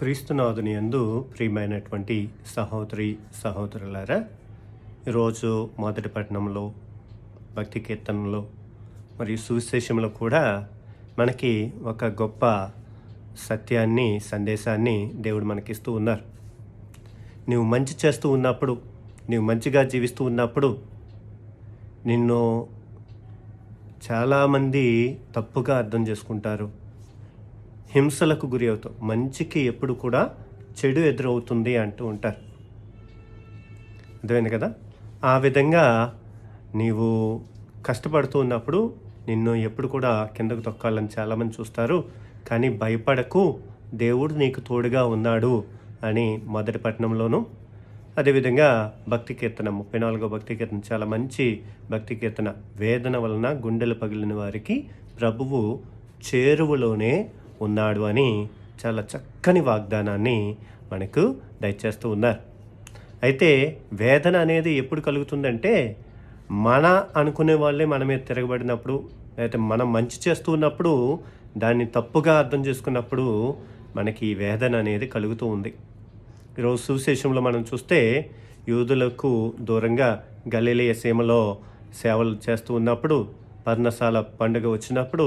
క్రీస్తునాథుని యందు ప్రియమైనటువంటి సహోదరి సహోదరులారా ఈరోజు మొదటి పట్టణంలో భక్తి కీర్తనలో మరియు సువిశేషంలో కూడా మనకి ఒక గొప్ప సత్యాన్ని సందేశాన్ని దేవుడు మనకిస్తూ ఉన్నారు. నీవు మంచి చేస్తూ ఉన్నప్పుడు నువ్వు మంచిగా జీవిస్తూ ఉన్నప్పుడు నిన్ను చాలామంది తప్పుగా అర్థం చేసుకుంటారు. హింసలకు గురి అవుతావు. మంచికి ఎప్పుడు కూడా చెడు ఎదురవుతుంది అంటూ ఉంటారు. అర్థమైంది కదా? ఆ విధంగా నీవు కష్టపడుతూ ఉన్నప్పుడు నిన్ను ఎప్పుడు కూడా కిందకు తొక్కాలని చాలామంది చూస్తారు. కానీ భయపడకు. దేవుడు నీకు తోడుగా ఉన్నాడు అని మొదటి పట్టణంలోనూ అదేవిధంగా భక్తి కీర్తన ముప్పై నాలుగో భక్తి కీర్తన చాలా మంచి భక్తి కీర్తన. వేదన వలన గుండెలు పగిలిన వారికి ప్రభువు చేరువలోనే ఉన్నాడు అని చాలా చక్కని వాగ్దానాన్ని మనకు దయచేస్తూ ఉన్నారు. అయితే వేదన అనేది ఎప్పుడు కలుగుతుందంటే మన అనుకునే వాళ్ళే మన మీద తిరగబడినప్పుడు లేకపోతే మనం మంచి చేస్తూ ఉన్నప్పుడు దాన్ని తప్పుగా అర్థం చేసుకున్నప్పుడు మనకి ఈ వేదన అనేది కలుగుతూ ఉంది. ఈరోజు సువిశేషంలో మనం చూస్తే యూదులకు దూరంగా గలీలయ సీమలో సేవలు చేస్తూ ఉన్నప్పుడు పర్ణశాల పండుగ వచ్చినప్పుడు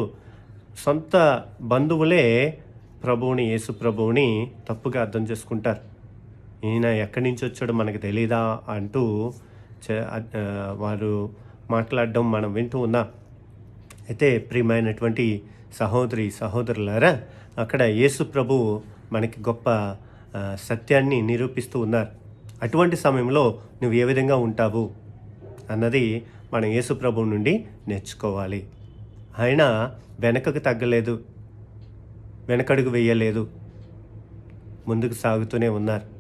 సొంత బంధువులే ప్రభువుని యేసు ప్రభువుని తప్పుగా అర్థం చేసుకుంటారు. ఈయన ఎక్కడి నుంచి వచ్చాడో మనకు తెలీదా అంటూ చే- వారు మాట్లాడడం మనం వింటూ ఉన్నాం. అయితే ప్రియమైనటువంటి సహోదరి సహోదరులారా అక్కడ యేసు ప్రభు మనకి గొప్ప సత్యాన్ని నిరూపిస్తూ ఉన్నారు. అటువంటి సమయంలో నువ్వు ఏ విధంగా ఉంటావు అన్నది మనం యేసు ప్రభు నుండి నేర్చుకోవాలి. ఆయన వెనకకు తగ్గలేదు. వెనకడుగు వేయలేదు. ముందుకు సాగుతూనే ఉన్నారు.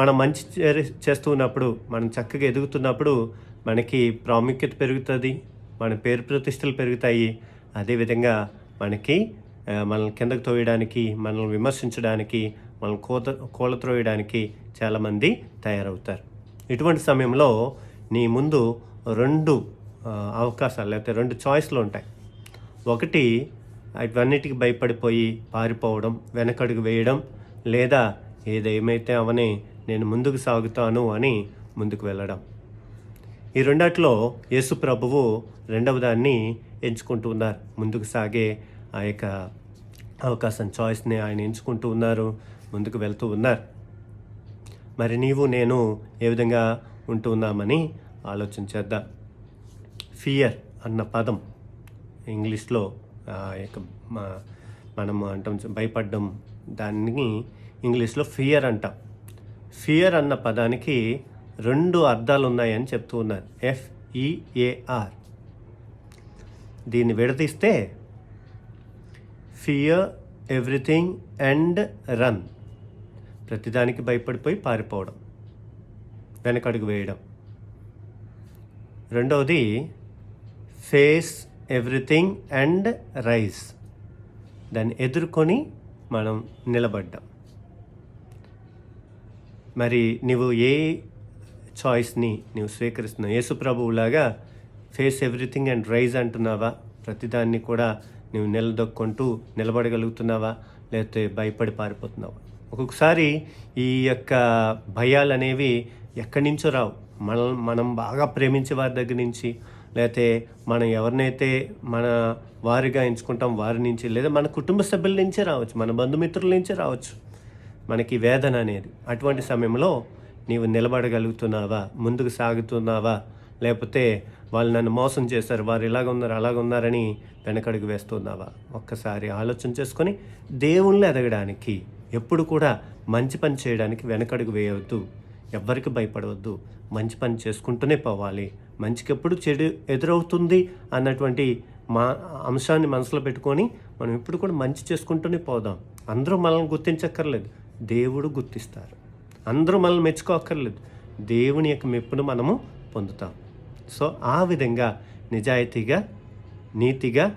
మనం మంచి చే- చేస్తూ ఉన్నప్పుడు మనం చక్కగా ఎదుగుతున్నప్పుడు మనకి ప్రాముఖ్యత పెరుగుతుంది మన పేరు ప్రతిష్టలు పెరుగుతాయి. అదేవిధంగా మనకి మనల్ని కిందకు తోయడానికి మనల్ని విమర్శించడానికి మనల్ని కోత కోల త్రోయడానికి చాలామంది తయారవుతారు. ఇటువంటి సమయంలో నీ ముందు రెండు అవకాశాలు లేకపోతే రెండు చాయిస్లు ఉంటాయి. ఒకటి ఇవన్నిటికి భయపడిపోయి పారిపోవడం వెనకడుగు వేయడం లేదా ఏదేమైతే అవని నేను ముందుకు సాగుతాను అని ముందుకు వెళ్ళడం. ఈ రెండాట్లో యేసు ప్రభువు రెండవ దాన్ని ఎంచుకుంటూ ఉన్నారు. ముందుకు సాగే ఆ యొక్క అవకాశం చాయిస్ని ఆయన ఎంచుకుంటూ ఉన్నారు ముందుకు వెళ్తూ ఉన్నారు. మరి నీవు నేను ఏ విధంగా ఉంటున్నామని ఆలోచన చేద్దాం. ఫియర్ అన్న పదం ఇంగ్లీష్లో యొక్క మనం అంటాం భయపడ్డం భయపడడం. దాన్ని ఇంగ్లీష్లో ఫియర్ అంటాం. ఫియర్ అన్న పదానికి రెండు అర్థాలు ఉన్నాయని చెప్తూ ఉన్నారు. F E A R e, దీన్ని విడదీస్తే ఫియర్ ఎవ్రీథింగ్ అండ్ రన్ ప్రతిదానికి భయపడిపోయి పారిపోవడం వెనకడుగు వేయడం. రెండవది ఫేస్ ఎవ్రీథింగ్ అండ్ రైస్ దాన్ని ఎదుర్కొని మనం నిలబడ్డాం. మరి నువ్వు ఏ చాయిస్ని నువ్వు స్వీకరిస్తున్నావు? యేసు ప్రభువులాగా ఫేస్ ఎవ్రీథింగ్ అండ్ రైజ్ అంటున్నావా? ప్రతిదాన్ని కూడా నువ్వు నిలదొక్కుంటూ నిలబడగలుగుతున్నావా? లేకపోతే భయపడి పారిపోతున్నావా? ఒక్కొక్కసారి ఈ యొక్క భయాలు అనేవి ఎక్కడి నుంచో రావు. మనం మనం బాగా ప్రేమించే వారి దగ్గర నుంచి లేకపోతే మనం ఎవరినైతే మన వారిగా ఎంచుకుంటాం వారి నుంచి లేదా మన కుటుంబ సభ్యుల నుంచే రావచ్చు మన బంధుమిత్రుల నుంచే రావచ్చు. మనకి వేదన అనేది. అటువంటి సమయంలో నీవు నిలబడగలుగుతున్నావా? ముందుకు సాగుతున్నావా? లేకపోతే వాళ్ళు నన్ను మోసం చేశారు వారు ఇలాగ ఉన్నారు అలాగ ఉన్నారని వెనకడుగు వేస్తున్నావా? ఒక్కసారి ఆలోచన చేసుకొని దేవుళ్ళు ఎదగడానికి ఎప్పుడు కూడా మంచి పని చేయడానికి వెనకడుగు వేయవద్దు. ఎవ్వరికి భయపడవద్దు. మంచి పని చేసుకుంటూనే పోవాలి. మంచికి ఎప్పుడు చెడు ఎదురవుతుంది అన్నటువంటి మా అంశాన్ని మనసులో పెట్టుకొని మనం ఎప్పుడు కూడా మంచి చేసుకుంటూనే పోదాం. అందరూ మనల్ని గుర్తించక్కర్లేదు. దేవుడు గుర్తిస్తారు. అందరూ మనల్ని మెచ్చుకోక్కర్లేదు. దేవుని యొక్క మెప్పును మనము పొందుతాం. సో ఆ విధంగా నిజాయితీగా నీతిగా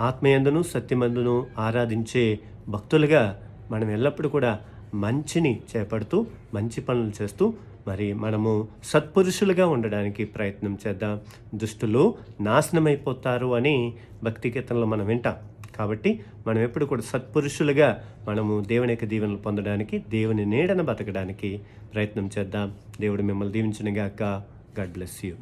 ఆత్మయందును సత్యమందును ఆరాధించే భక్తులుగా మనం ఎల్లప్పుడూ కూడా మంచిని చేపడుతూ మంచి పనులు చేస్తూ మరి మనము సత్పురుషులుగా ఉండడానికి ప్రయత్నం చేద్దాం. దుష్టులు నాశనమైపోతారు అని భక్తి కీర్తనలో మనం వింటాం. కాబట్టి మనం ఎప్పుడు కూడా సత్పురుషులుగా మనము దేవుని యొక్క దీవెనలు పొందడానికి దేవుని నీడన బతకడానికి ప్రయత్నం చేద్దాం. దేవుడు మిమ్మల్ని దీవించినగాక. God bless you